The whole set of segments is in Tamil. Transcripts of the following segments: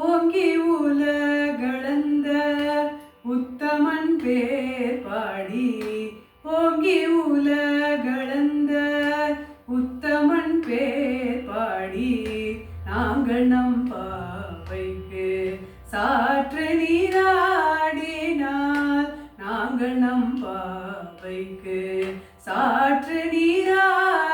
ஓங்கி உலகளந்த உத்தமன் பேர் பாடி. ஓங்கி உலகளந்த உத்தமன் பேர் பாடி. நாங்கள் நம் பாவைக்கு சாற்று நீராடினால் நாங்கள் நம் பாவைக்கு சாற்று நீராடினால்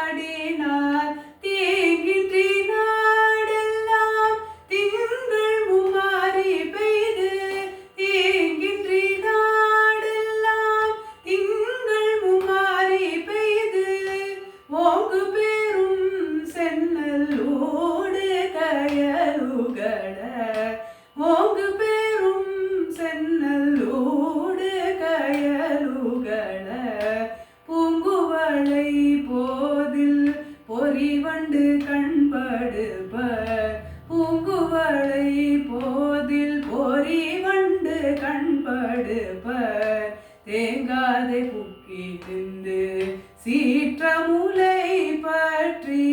காலை போதில் பொறிவண்டு கண்படுப பூங்குவளை போதில் பொறிவண்டு கண்படுப தேங்காதை புக்கிருந்து சீற்றமுலை பற்றி.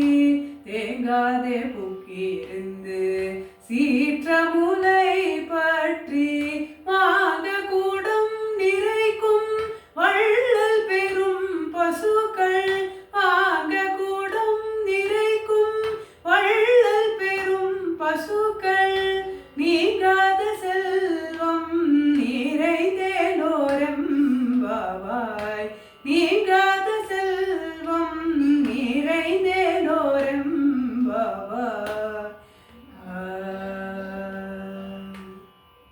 தேங்காதே புக்கிருந்து